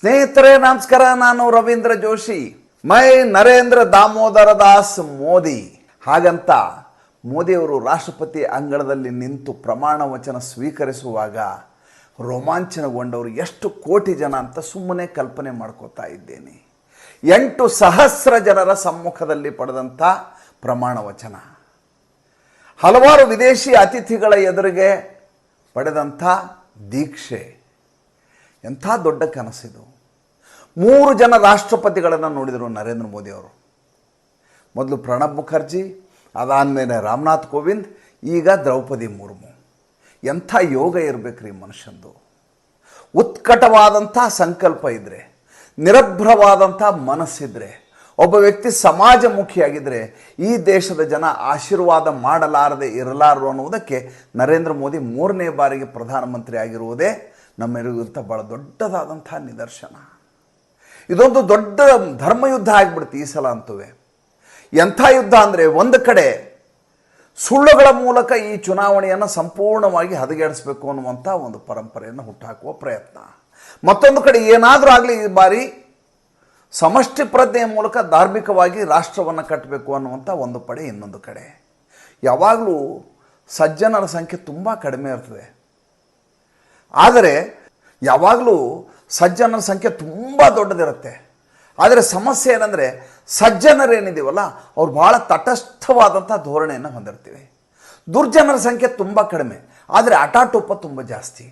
ಸ್ನೇಹಿತರೆ, ನಮಸ್ಕಾರ. ನಾನು ರವೀಂದ್ರ ಜೋಶಿ. ಮೈ ನರೇಂದ್ರ ದಾಮೋದರ ದಾಸ್ ಮೋದಿ. ಹಾಗಂತ ಮೋದಿಯವರು ರಾಷ್ಟ್ರಪತಿ ಅಂಗಳದಲ್ಲಿ ನಿಂತು ಪ್ರಮಾಣ ವಚನ ಸ್ವೀಕರಿಸುವಾಗ ರೋಮಾಂಚನಗೊಂಡವರು ಎಷ್ಟು ಕೋಟಿ ಜನ ಅಂತ ಸುಮ್ಮನೆ ಕಲ್ಪನೆ ಮಾಡ್ಕೋತಾ ಇದ್ದೇನೆ. ಎಂಟು ಸಹಸ್ರ ಜನರ ಸಮ್ಮುಖದಲ್ಲಿ ಪಡೆದಂಥ ಪ್ರಮಾಣ ವಚನ. ಹಲವಾರು ವಿದೇಶಿ ಅತಿಥಿಗಳ ಎದುರಿಗೆ ಪಡೆದಂಥ ದೀಕ್ಷೆ. ಎಂಥ ದೊಡ್ಡ ಕನಸಿದು. ಮೂರು ಜನ ರಾಷ್ಟ್ರಪತಿಗಳನ್ನು ನೋಡಿದರು ನರೇಂದ್ರ ಮೋದಿ ಅವರು. ಮೊದಲು ಪ್ರಣಬ್ ಮುಖರ್ಜಿ, ಅದಾದಮೇಲೆ ರಾಮನಾಥ್ ಕೋವಿಂದ್, ಈಗ ದ್ರೌಪದಿ ಮುರ್ಮು. ಎಂಥ ಯೋಗ ಇರಬೇಕ್ರಿ ಮನುಷ್ಯಂದು. ಉತ್ಕಟವಾದಂಥ ಸಂಕಲ್ಪ ಇದ್ದರೆ ನಿರಭ್ರವಾದಂಥ ಮನಸ್ಸಿದ್ರೆ, ಒಬ್ಬ ವ್ಯಕ್ತಿ ಸಮಾಜಮುಖಿಯಾಗಿದ್ದರೆ ಈ ದೇಶದ ಜನ ಆಶೀರ್ವಾದ ಮಾಡಲಾರದೆ ಇರಲಾರರು ಅನ್ನುವುದಕ್ಕೆ ನರೇಂದ್ರ ಮೋದಿ ಮೂರನೇ ಬಾರಿಗೆ ಪ್ರಧಾನಮಂತ್ರಿ ಆಗಿರುವುದೇ ನಮ್ಮೆಲ್ಲರಿಗಿಂತ ಭಾಳ ದೊಡ್ಡದಾದಂಥ ನಿದರ್ಶನ. ಇದೊಂದು ದೊಡ್ಡ ಧರ್ಮಯುದ್ಧ ಆಗಿಬಿಡ್ತು ಈ ಸಲ ಅಂತುವೆ. ಎಂಥ ಯುದ್ಧ ಅಂದರೆ ಒಂದು ಕಡೆ ಸುಳ್ಳುಗಳ ಮೂಲಕ ಈ ಚುನಾವಣೆಯನ್ನು ಸಂಪೂರ್ಣವಾಗಿ ಹದಗೆಡಿಸಬೇಕು ಅನ್ನುವಂಥ ಒಂದು ಪರಂಪರೆಯನ್ನು ಹುಟ್ಟಾಕುವ ಪ್ರಯತ್ನ. ಮತ್ತೊಂದು ಕಡೆ ಏನಾದರೂ ಆಗಲಿ ಈ ಬಾರಿ ಸಮಷ್ಟಿ ಪ್ರಜ್ಞೆಯ ಮೂಲಕ ಧಾರ್ಮಿಕವಾಗಿ ರಾಷ್ಟ್ರವನ್ನು ಕಟ್ಟಬೇಕು ಅನ್ನುವಂಥ ಒಂದು ಪಡೆ ಇನ್ನೊಂದು ಕಡೆ. ಯಾವಾಗಲೂ ಸಜ್ಜನರ ಸಂಖ್ಯೆ ತುಂಬ ಕಡಿಮೆ ಇರ್ತದೆ. ಆದರೆ ಯಾವಾಗಲೂ ಸಜ್ಜನರ ಸಂಖ್ಯೆ ತುಂಬ ದೊಡ್ಡದಿರುತ್ತೆ. ಆದರೆ ಸಮಸ್ಯೆ ಏನಂದರೆ ಸಜ್ಜನರೇನಿದೀವಲ್ಲ, ಅವ್ರು ಭಾಳ ತಟಸ್ಥವಾದಂಥ ಧೋರಣೆಯನ್ನು ಹೊಂದಿರ್ತೀವಿ. ದುರ್ಜನರ ಸಂಖ್ಯೆ ತುಂಬ ಕಡಿಮೆ, ಆದರೆ ಅಟಾಟೋಪ ತುಂಬ ಜಾಸ್ತಿ.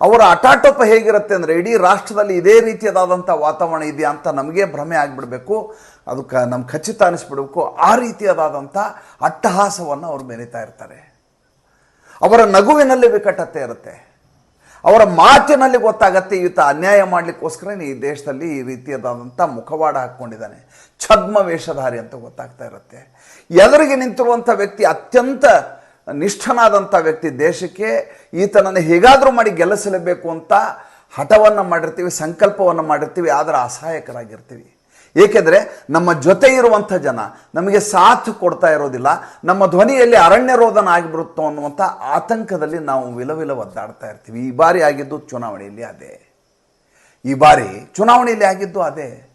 ಅವರ ಅಟಾಟೋಪ ಹೇಗಿರುತ್ತೆ ಅಂದರೆ ಇಡೀ ರಾಷ್ಟ್ರದಲ್ಲಿ ಇದೇ ರೀತಿಯಾದಂಥ ವಾತಾವರಣ ಇದೆಯಾ ಅಂತ ನಮಗೆ ಭ್ರಮೆ ಆಗಿಬಿಡಬೇಕು, ಅದಕ್ಕೆ ಕ ನಮ್ಗೆ ಖಚಿತ ಅನಿಸ್ಬಿಡಬೇಕು, ಆ ರೀತಿಯಾದಂಥ ಅಟ್ಟಹಾಸವನ್ನು ಅವರು ಮೆರಿತಾ ಇರ್ತಾರೆ. ಅವರ ನಗುವಿನಲ್ಲಿ ವಿಕಟತೆ ಇರುತ್ತೆ. ಅವರ ಮಾತಿನಲ್ಲಿ ಗೊತ್ತಾಗತ್ತೆ ಈತ ಅನ್ಯಾಯ ಮಾಡಲಿಕ್ಕೋಸ್ಕರ ಈ ದೇಶದಲ್ಲಿ ಈ ರೀತಿಯಾದಂಥ ಮುಖವಾಡ ಹಾಕ್ಕೊಂಡಿದ್ದಾನೆ. ಛದ್ಮ ವೇಷಧಾರಿ ಅಂತ ಗೊತ್ತಾಗ್ತಾ ಇರುತ್ತೆ. ಎದುರಿಗೆ ನಿಂತಿರುವಂಥ ವ್ಯಕ್ತಿ ಅತ್ಯಂತ ನಿಷ್ಠನಾದಂಥ ವ್ಯಕ್ತಿ ದೇಶಕ್ಕೆ ಈತನನ್ನು ಹೇಗಾದರೂ ಮಾಡಿ ಗೆಲ್ಲಿಸಲೇಬೇಕು ಅಂತ ಹಠವನ್ನು ಮಾಡಿರ್ತೀವಿ, ಸಂಕಲ್ಪವನ್ನು ಮಾಡಿರ್ತೀವಿ, ಆದರೆ ಅಸಹಾಯಕರಾಗಿರ್ತೀವಿ. ಏಕೆಂದರೆ ನಮ್ಮ ಜೊತೆ ಇರುವಂಥ ಜನ ನಮಗೆ ಸಾಥ್ ಕೊಡ್ತಾ ಇರೋದಿಲ್ಲ. ನಮ್ಮ ಧ್ವನಿಯಲ್ಲಿ ಅರಣ್ಯ ರೋದನ ಆಗಿಬಿಡುತ್ತೋ ಅನ್ನುವಂಥ ಆತಂಕದಲ್ಲಿ ನಾವು ವಿಲವಿಲ ಒದ್ದಾಡ್ತಾ ಇರ್ತೀವಿ. ಈ ಬಾರಿ ಆಗಿದ್ದು ಚುನಾವಣೆಯಲ್ಲಿ ಅದೇ. ಈ ಬಾರಿ ಚುನಾವಣೆಯಲ್ಲಿ ಆಗಿದ್ದು ಅದೇ.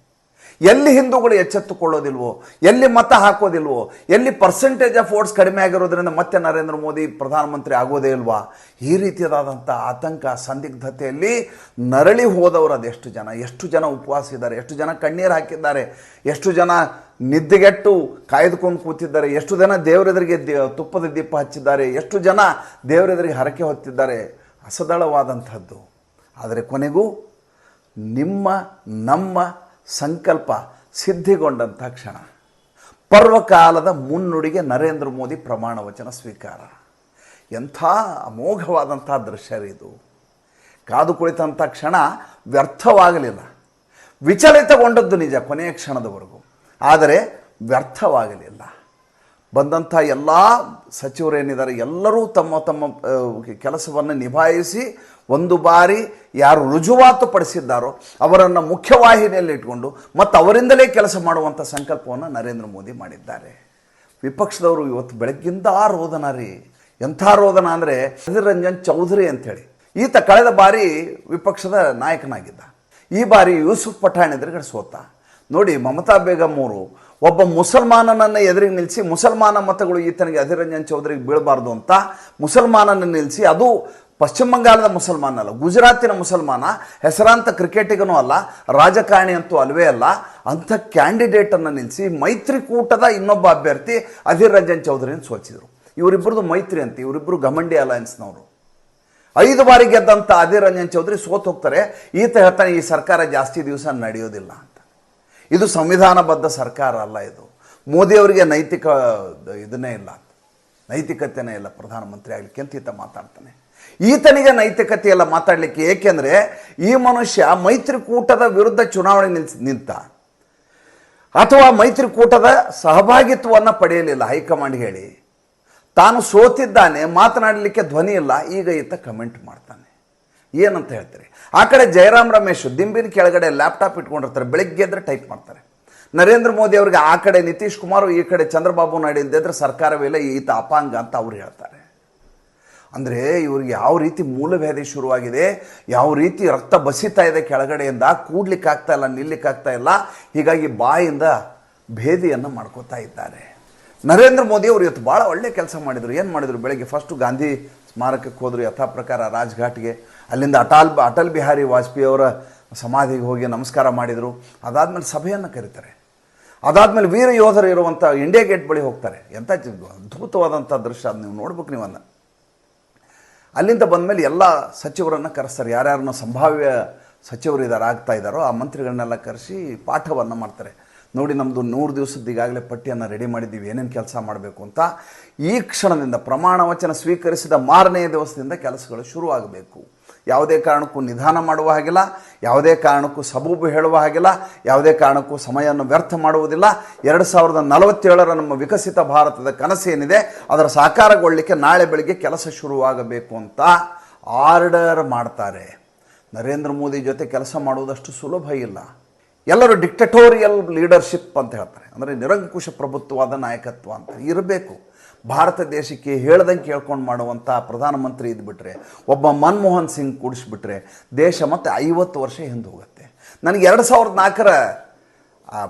ಎಲ್ಲಿ ಹಿಂದೂಗಳು ಎಚ್ಚೆತ್ತುಕೊಳ್ಳೋದಿಲ್ವೋ, ಎಲ್ಲಿ ಮತ ಹಾಕೋದಿಲ್ವೋ, ಎಲ್ಲಿ ಪರ್ಸೆಂಟೇಜ್ ಆಫ್ ವೋಟ್ಸ್ ಕಡಿಮೆ ಆಗಿರೋದ್ರಿಂದ ಮತ್ತೆ ನರೇಂದ್ರ ಮೋದಿ ಪ್ರಧಾನಮಂತ್ರಿ ಆಗೋದೇ ಇಲ್ವಾ? ಈ ರೀತಿಯಾದಂಥ ಆತಂಕ, ಸಂದಿಗ್ಧತೆಯಲ್ಲಿ ನರಳಿ ಹೋದವರು ಅದೆಷ್ಟು ಜನ? ಎಷ್ಟು ಜನ ಉಪವಾಸ ಇದ್ದಾರೆ? ಎಷ್ಟು ಜನ ಕಣ್ಣೀರು ಹಾಕಿದ್ದಾರೆ? ಎಷ್ಟು ಜನ ನಿದ್ದೆಗೆಟ್ಟು ಕಾಯ್ದುಕೊಂಡು ಕೂತಿದ್ದಾರೆ? ಎಷ್ಟು ಜನ ದೇವರೆದುರಿಗೆ ತುಪ್ಪದ ದೀಪ ಹಚ್ಚಿದ್ದಾರೆ? ಎಷ್ಟು ಜನ ದೇವರೆದುರಿಗೆ ಹರಕೆ ಹೊತ್ತಿದ್ದಾರೆ? ಅಸದಳವಾದಂಥದ್ದು. ಆದರೆ ಕೊನೆಗೂ ನಿಮ್ಮ, ನಮ್ಮ ಸಂಕಲ್ಪ ಸಿದ್ಧಿಗೊಂಡಂಥ ಕ್ಷಣ. ಪರ್ವಕಾಲದ ಮುನ್ನುಡಿಗೆ ನರೇಂದ್ರ ಮೋದಿ ಪ್ರಮಾಣ ವಚನ ಸ್ವೀಕಾರ. ಎಂಥ ಅಮೋಘವಾದಂಥ ದೃಶ್ಯ ಇದು. ಕಾದು ಕುಳಿತಂಥ ಕ್ಷಣ ವ್ಯರ್ಥವಾಗಲಿಲ್ಲ. ವಿಚಲಿತಗೊಂಡದ್ದು ನಿಜ ಕೊನೆಯ ಕ್ಷಣದವರೆಗೂ. ಆದರೆ ವ್ಯರ್ಥವಾಗಲಿಲ್ಲ. ಬಂದಂಥ ಎಲ್ಲ ಸಚಿವರೇನಿದ್ದಾರೆ, ಎಲ್ಲರೂ ತಮ್ಮ ತಮ್ಮ ಕೆಲಸವನ್ನು ನಿಭಾಯಿಸಿ ಒಂದು ಬಾರಿ ಯಾರು ರುಜುವಾತು ಪಡಿಸಿದ್ದಾರೋ ಅವರನ್ನು ಮುಖ್ಯವಾಹಿನಿಯಲ್ಲಿ ಇಟ್ಕೊಂಡು ಮತ್ತು ಅವರಿಂದಲೇ ಕೆಲಸ ಮಾಡುವಂಥ ಸಂಕಲ್ಪವನ್ನು ನರೇಂದ್ರ ಮೋದಿ ಮಾಡಿದ್ದಾರೆ. ವಿಪಕ್ಷದವರು ಇವತ್ತು ಬೆಳಗ್ಗಿಂದ ರೋದನ ರೀ. ಎಂಥ ರೋದನ ಅಂದರೆ ಅಧೀರ್ ರಂಜನ್ ಚೌಧರಿ ಅಂಥೇಳಿ. ಈತ ಕಳೆದ ಬಾರಿ ವಿಪಕ್ಷದ ನಾಯಕನಾಗಿದ್ದ. ಈ ಬಾರಿ ಯೂಸುಫ್ ಪಠಾಣ್ ಎದುರುಗಡೆ ಸೋತ. ನೋಡಿ ಮಮತಾ ಬೇಗಮ್ ಒಬ್ಬ ಮುಸಲ್ಮಾನನನ್ನು ಎದುರಿಗೆ ನಿಲ್ಲಿಸಿ ಮುಸಲ್ಮಾನ ಮತಗಳು ಈತನಿಗೆ ಅಧಿರಂಜನ್ ರಂಜನ್ ಚೌಧರಿಗೆ ಬೀಳಬಾರ್ದು ಅಂತ ಮುಸಲ್ಮಾನನ ನಿಲ್ಲಿಸಿ ಅದು ಪಶ್ಚಿಮ ಬಂಗಾಳದ ಮುಸಲ್ಮಾನ ಅಲ್ಲ, ಗುಜರಾತಿನ ಮುಸಲ್ಮಾನ, ಹೆಸರಾಂತ ಕ್ರಿಕೆಟಿಗನೂ ಅಲ್ಲ, ರಾಜಕಾರಣಿ ಅಂತೂ ಅಲ್ವೇ ಅಲ್ಲ, ಅಂಥ ಕ್ಯಾಂಡಿಡೇಟನ್ನು ನಿಲ್ಲಿಸಿ ಮೈತ್ರಿಕೂಟದ ಇನ್ನೊಬ್ಬ ಅಭ್ಯರ್ಥಿ ಅಧೀರ್ ರಂಜನ್ ಚೌಧರಿನ ಸೋಚಿದರು. ಇವರಿಬ್ಬರದು ಮೈತ್ರಿ ಅಂತ ಇವರಿಬ್ಬರು ಗಮಂಡಿ ಅಲಯನ್ಸ್ನವರು. ಐದು ಬಾರಿ ಗೆದ್ದಂಥ ಅಧೀರ್ ರಂಜನ್ ಚೌಧರಿ ಸೋತ್ ಹೋಗ್ತಾರೆ ಈತ ಹೇಳ್ತಾನೆ ಈ ಸರ್ಕಾರ ಜಾಸ್ತಿ ದಿವಸ ನಡೆಯೋದಿಲ್ಲ. ಇದು ಸಂವಿಧಾನಬದ್ಧ ಸರ್ಕಾರ ಅಲ್ಲ ಇದು. ಮೋದಿಯವರಿಗೆ ನೈತಿಕ ಇದನ್ನೇ ಇಲ್ಲ. ನೈತಿಕತೆನೇ ಇಲ್ಲ. ಪ್ರಧಾನಮಂತ್ರಿ ಆಗಲಿಕ್ಕೆ ಅಂತ ಈತ ಮಾತಾಡ್ತಾನೆ. ಈತನಿಗೆ ನೈತಿಕತೆ ಎಲ್ಲ ಮಾತಾಡಲಿಕ್ಕೆ. ಏಕೆಂದರೆ ಈ ಮನುಷ್ಯ ಮೈತ್ರಿಕೂಟದ ವಿರುದ್ಧ ಚುನಾವಣೆ ನಿಲ್ಸ್ ನಿಂತ. ಅಥವಾ ಮೈತ್ರಿಕೂಟದ ಸಹಭಾಗಿತ್ವವನ್ನು ಪಡೆಯಲಿಲ್ಲ. ಹೈಕಮಾಂಡ್ ಹೇಳಿ. ತಾನು ಸೋತಿದ್ದಾನೆ, ಮಾತನಾಡಲಿಕ್ಕೆ ಧ್ವನಿ ಇಲ್ಲ. ಈಗ ಈತ ಕಮೆಂಟ್ ಮಾಡ್ತಾನೆ. ಏನಂತ ಹೇಳ್ತಾರೆ? ಆ ಕಡೆ ಜಯರಾಮ್ ರಮೇಶ್ ದಿಂಬಿನ ಕೆಳಗಡೆ ಲ್ಯಾಪ್ಟಾಪ್ ಇಟ್ಕೊಂಡಿರ್ತಾರೆ, ಬೆಳಿಗ್ಗೆ ಎದ್ರೆ ಟೈಪ್ ಮಾಡ್ತಾರೆ. ನರೇಂದ್ರ ಮೋದಿ ಅವರಿಗೆ ಆ ಕಡೆ ನಿತೀಶ್ ಕುಮಾರ್, ಈ ಕಡೆ ಚಂದ್ರಬಾಬು ನಾಯ್ಡು ಇದ್ದಿದ್ರೆ ಸರ್ಕಾರವಿಲ್ಲ ಈತ ಅಪಾಂಗ ಅಂತ ಅವ್ರು ಹೇಳ್ತಾರೆ. ಅಂದರೆ ಇವ್ರಿಗೆ ಯಾವ ರೀತಿ ಮೂಲಭೇದಿ ಶುರುವಾಗಿದೆ, ಯಾವ ರೀತಿ ರಕ್ತ ಬಸಿತಾ ಇದೆ ಕೆಳಗಡೆಯಿಂದ, ಕೂಡ್ಲಿಕ್ಕೆ ಆಗ್ತಾ ಇಲ್ಲ ನಿಲ್ಲಿಕ್ಕಾಗ್ತಾ ಇಲ್ಲ, ಹೀಗಾಗಿ ಬಾಯಿಂದ ಭೇದಿಯನ್ನು ಮಾಡ್ಕೋತಾ ಇದ್ದಾರೆ. ನರೇಂದ್ರ ಮೋದಿ ಅವರು ಇವತ್ತು ಭಾಳ ಒಳ್ಳೆ ಕೆಲಸ ಮಾಡಿದರು. ಏನು ಮಾಡಿದರು? ಬೆಳಗ್ಗೆ ಫಸ್ಟು ಗಾಂಧಿ ಸ್ಮಾರಕಕ್ಕೆ ಹೋದರು ಯಥಾ ಪ್ರಕಾರ ರಾಜ್ಘಾಟ್ಗೆ. ಅಲ್ಲಿಂದ ಅಟಲ್ ಅಟಲ್ ಬಿಹಾರಿ ವಾಜಪೇಯಿ ಅವರ ಸಮಾಧಿಗೆ ಹೋಗಿ ನಮಸ್ಕಾರ ಮಾಡಿದರು. ಅದಾದಮೇಲೆ ಸಭೆಯನ್ನು ಕರೀತಾರೆ. ಅದಾದಮೇಲೆ ವೀರ ಯೋಧರು ಇರುವಂಥ ಇಂಡಿಯಾ ಗೇಟ್ ಬಳಿ ಹೋಗ್ತಾರೆ. ಎಂಥ ಅದ್ಭುತವಾದಂಥ ದೃಶ್ಯ ಅದು ನೀವು ನೋಡ್ಬೇಕು ನೀವನ್ನ. ಅಲ್ಲಿಂದ ಬಂದಮೇಲೆ ಎಲ್ಲ ಸಚಿವರನ್ನು ಕರೆಸ್ತಾರೆ. ಯಾರ್ಯಾರನ್ನ ಸಂಭಾವ್ಯ ಸಚಿವರು ಇದ್ದಾರೆ ಆಗ್ತಾ ಇದ್ದಾರೋ ಆ ಮಂತ್ರಿಗಳನ್ನೆಲ್ಲ ಕರೆಸಿ ಪಾಠವನ್ನು ಮಾಡ್ತಾರೆ. ನೋಡಿ ನಮ್ಮದು ನೂರು ದಿವಸದ ಈಗಾಗಲೇ ಪಟ್ಟಿಯನ್ನು ರೆಡಿ ಮಾಡಿದ್ದೀವಿ. ಏನೇನು ಕೆಲಸ ಮಾಡಬೇಕು ಅಂತ ಈ ಕ್ಷಣದಿಂದ ಪ್ರಮಾಣ ವಚನ ಸ್ವೀಕರಿಸಿದ ಮಾರನೆಯ ದಿವಸದಿಂದ ಕೆಲಸಗಳು ಶುರುವಾಗಬೇಕು. ಯಾವುದೇ ಕಾರಣಕ್ಕೂ ನಿಧಾನ ಮಾಡುವ ಹಾಗಿಲ್ಲ, ಯಾವುದೇ ಕಾರಣಕ್ಕೂ ಸಬೂಬು ಹೇಳುವ ಹಾಗಿಲ್ಲ, ಯಾವುದೇ ಕಾರಣಕ್ಕೂ ಸಮಯವನ್ನು ವ್ಯರ್ಥ ಮಾಡುವುದಿಲ್ಲ. ಎರಡು ಸಾವಿರದ ನಲವತ್ತೇಳರ ನಮ್ಮ ವಿಕಸಿತ ಭಾರತದ ಕನಸೇನಿದೆ ಅದರ ಸಾಕಾರಗೊಳ್ಳಲಿಕ್ಕೆ ನಾಳೆ ಬೆಳಿಗ್ಗೆ ಕೆಲಸ ಶುರುವಾಗಬೇಕು ಅಂತ ಆರ್ಡರ್ ಮಾಡ್ತಾರೆ. ನರೇಂದ್ರ ಮೋದಿ ಜೊತೆ ಕೆಲಸ ಮಾಡುವುದಷ್ಟು ಸುಲಭ ಇಲ್ಲ. ಎಲ್ಲರೂ ಡಿಕ್ಟಟೋರಿಯಲ್ ಲೀಡರ್ಶಿಪ್ ಅಂತ ಹೇಳ್ತಾರೆ. ಅಂದರೆ ನಿರಂಕುಶ ಪ್ರಭುತ್ವವಾದ ನಾಯಕತ್ವ ಅಂತ ಇರಬೇಕು. ಭಾರತ ದೇಶಕ್ಕೆ ಹೇಳ್ದಂಗೆ ಕೇಳ್ಕೊಂಡು ಮಾಡುವಂಥ ಪ್ರಧಾನಮಂತ್ರಿ ಇದ್ಬಿಟ್ರೆ, ಒಬ್ಬ ಮನಮೋಹನ್ ಸಿಂಗ್ ಕೂಡಿಸ್ಬಿಟ್ರೆ ದೇಶ ಮತ್ತೆ ಐವತ್ತು ವರ್ಷ ಹಿಂದೆ ಹೋಗುತ್ತೆ. ನನಗೆ ಎರಡು ಸಾವಿರದ ನಾಲ್ಕರ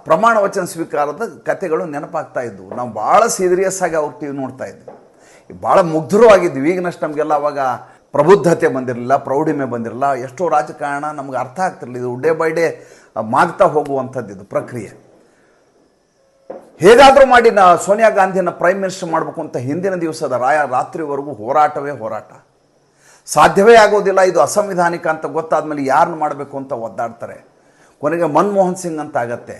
ಪ್ರಮಾಣ ವಚನ ಸ್ವೀಕಾರದ ಕಥೆಗಳು ನೆನಪಾಗ್ತಾ ಇದ್ವು. ನಾವು ಭಾಳ ಸೀರಿಯಸ್ ಆಗಿ ಅವ್ರ ಟಿ ವಿ ನೋಡ್ತಾ ಇದ್ವಿ. ಭಾಳ ಮುಗ್ಧರು ಆಗಿದ್ವಿ ಈಗಿನಷ್ಟು ನಮಗೆಲ್ಲ ಅವಾಗ ಪ್ರಬುದ್ಧತೆ ಬಂದಿರಲಿಲ್ಲ, ಪ್ರೌಢಿಮೆ ಬಂದಿರಲಿಲ್ಲ. ಎಷ್ಟೋ ರಾಜಕಾರಣ ನಮ್ಗೆ ಅರ್ಥ ಆಗ್ತಿರಲಿಲ್ಲ. ಇದು ಡೇ ಬೈ ಡೇ ಮಾಗ್ತಾ ಹೋಗುವಂಥದ್ದು ಇದು ಪ್ರಕ್ರಿಯೆ. ಹೇಗಾದರೂ ಮಾಡಿ ನಾ ಸೋನಿಯಾ ಗಾಂಧಿಯನ್ನು ಪ್ರೈಮ್ ಮಿನಿಸ್ಟರ್ ಮಾಡಬೇಕು ಅಂತ ಹಿಂದಿನ ದಿವಸದ ರಾಯ ರಾತ್ರಿವರೆಗೂ ಹೋರಾಟವೇ ಹೋರಾಟ. ಸಾಧ್ಯವೇ ಆಗೋದಿಲ್ಲ, ಇದು ಅಸಂವಿಧಾನಿಕ ಅಂತ ಗೊತ್ತಾದ ಮೇಲೆ ಯಾರನ್ನು ಮಾಡಬೇಕು ಅಂತ ಒದ್ದಾಡ್ತಾರೆ. ಕೊನೆಗೆ ಮನಮೋಹನ್ ಸಿಂಗ್ ಅಂತ ಆಗತ್ತೆ.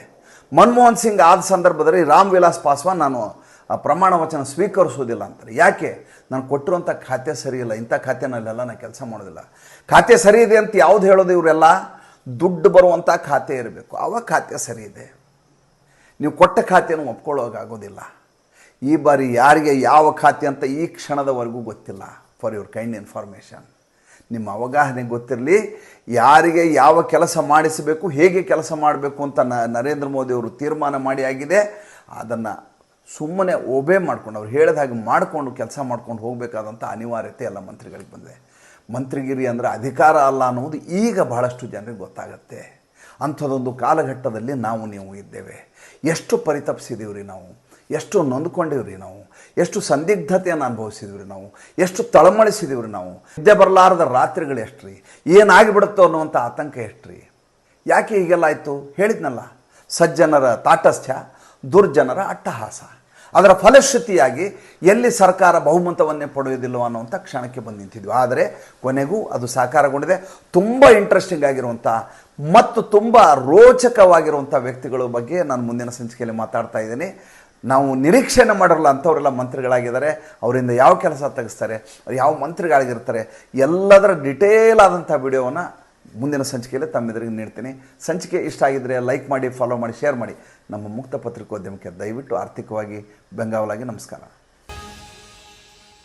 ಮನಮೋಹನ್ ಸಿಂಗ್ ಆದ ಸಂದರ್ಭದಲ್ಲಿ ರಾಮ್ ವಿಲಾಸ್ ಪಾಸ್ವಾನ್ ನಾನು ಪ್ರಮಾಣ ವಚನ ಸ್ವೀಕರಿಸೋದಿಲ್ಲ ಅಂತಾರೆ. ಯಾಕೆ? ನಾನು ಕೊಟ್ಟಿರುವಂಥ ಖಾತೆ ಸರಿ ಇಲ್ಲ, ಇಂಥ ಖಾತೆನಲ್ಲೆಲ್ಲ ನಾನು ಕೆಲಸ ಮಾಡೋದಿಲ್ಲ. ಖಾತೆ ಸರಿ ಇದೆ ಅಂತ ಯಾವುದು ಹೇಳೋದು ಇವರೆಲ್ಲ? ದುಡ್ಡು ಬರುವಂಥ ಖಾತೆ ಇರಬೇಕು. ಆವಾಗ ಖಾತೆ ಸರಿ ಇದೆ. ನೀವು ಕೊಟ್ಟ ಖಾತೆಯನ್ನು ಒಪ್ಕೊಳ್ಳೋಕ್ಕಾಗೋದಿಲ್ಲ ಈ ಬಾರಿ ಯಾರಿಗೆ ಯಾವ ಖಾತೆ ಅಂತ ಈ ಕ್ಷಣದವರೆಗೂ ಗೊತ್ತಿಲ್ಲ. ಫಾರ್ ಯುವರ್ ಕೈಂಡ್ ಇನ್ಫಾರ್ಮೇಷನ್ ನಿಮ್ಮ ಅವಗಾಹನೆ ಗೊತ್ತಿರಲಿ. ಯಾರಿಗೆ ಯಾವ ಕೆಲಸ ಮಾಡಿಸಬೇಕು, ಹೇಗೆ ಕೆಲಸ ಮಾಡಬೇಕು ಅಂತ ನ, ನರೇಂದ್ರ ಮೋದಿ ಅವರು ತೀರ್ಮಾನ ಮಾಡಿ ಆಗಿದೆ. ಅದನ್ನು ಸುಮ್ಮನೆ ಒಬೆ ಮಾಡ್ಕೊಂಡು, ಅವ್ರು ಹೇಳಿದ ಹಾಗೆ ಮಾಡಿಕೊಂಡು, ಕೆಲಸ ಮಾಡ್ಕೊಂಡು ಹೋಗಬೇಕಾದಂಥ ಅನಿವಾರ್ಯತೆ ಎಲ್ಲ ಮಂತ್ರಿಗಳಿಗೆ ಬಂದಿದೆ. ಮಂತ್ರಿಗಿರಿ ಅಂದರೆ ಅಧಿಕಾರ ಅಲ್ಲ ಅನ್ನುವುದು ಈಗ ಬಹಳಷ್ಟು ಜನರಿಗೆ ಗೊತ್ತಾಗತ್ತೆ. ಅಂಥದ್ದೊಂದು ಕಾಲಘಟ್ಟದಲ್ಲಿ ನಾವು ನೀವು ಇದ್ದೇವೆ. ಎಷ್ಟು ಪರಿತಪಿಸಿದೀವಿ ರೀ ನಾವು? ಎಷ್ಟು ನೊಂದ್ಕೊಂಡಿವ್ರಿ ನಾವು? ಎಷ್ಟು ಸಂದಿಗ್ಧತೆಯನ್ನು ಅನುಭವಿಸಿದ್ವಿ ರೀ ನಾವು? ಎಷ್ಟು ತಳಮಳಿಸಿದೀವಿ ರೀ ನಾವು? ನಿದ್ದೆ ಬರಲಾರದ ರಾತ್ರಿಗಳು ಎಷ್ಟ್ರಿ? ಏನಾಗಿಬಿಡುತ್ತೋ ಅನ್ನುವಂಥ ಆತಂಕ ಎಷ್ಟು ರೀ ಯಾಕೆ ಹೀಗೆಲ್ಲ ಆಯಿತು? ಹೇಳಿದ್ನಲ್ಲ, ಸಜ್ಜನರ ತಾಟಸ್ಥ್ಯ ದುರ್ಜನರ ಅಟ್ಟಹಾಸ. ಅದರ ಫಲಶ್ರುತಿಯಾಗಿ ಎಲ್ಲಿ ಸರ್ಕಾರ ಬಹುಮತವನ್ನೇ ಪಡೆಯೋದಿಲ್ಲವೋ ಅನ್ನುವಂಥ ಕ್ಷಣಕ್ಕೆ ಬಂದು ನಿಂತಿದ್ವಿ. ಆದರೆ ಕೊನೆಗೂ ಅದು ಸಾಕಾರಗೊಂಡಿದೆ. ತುಂಬ ಇಂಟ್ರೆಸ್ಟಿಂಗ್ ಆಗಿರುವಂಥ ಮತ್ತು ತುಂಬ ರೋಚಕವಾಗಿರುವಂಥ ವ್ಯಕ್ತಿಗಳ ಬಗ್ಗೆ ನಾನು ಮುಂದಿನ ಸಂಚಿಕೆಯಲ್ಲಿ ಮಾತಾಡ್ತಾ ಇದ್ದೀನಿ. ನಾವು ನಿರೀಕ್ಷೆಯನ್ನು ಮಾಡಿರಲ್ಲ, ಅಂಥವರೆಲ್ಲ ಮಂತ್ರಿಗಳಾಗಿದ್ದಾರೆ. ಅವರಿಂದ ಯಾವ ಕೆಲಸ ತೆಗೆಸ್ತಾರೆ, ಯಾವ ಮಂತ್ರಿಗಳಾಗಿರ್ತಾರೆ, ಎಲ್ಲದರ ಡಿಟೇಲ್ ಆದಂಥ ವಿಡಿಯೋವನ್ನು ಮುಂದಿನ ಸಂಚಿಕೆಯಲ್ಲಿ ತಮ್ಮೆದುರಿಗೆ ನೀಡ್ತೀನಿ. ಸಂಚಿಕೆ ಇಷ್ಟ ಆಗಿದ್ದರೆ ಲೈಕ್ ಮಾಡಿ ಫಾಲೋ ಮಾಡಿ ಶೇರ್ ಮಾಡಿ. ನಮ್ಮ ಮುಕ್ತ ಪತ್ರಿಕೋದ್ಯಮಕ್ಕೆ ದಯವಿಟ್ಟು ಆರ್ಥಿಕವಾಗಿ ಬೆಂಗಾವಲಾಗಿ ನಮಸ್ಕಾರ.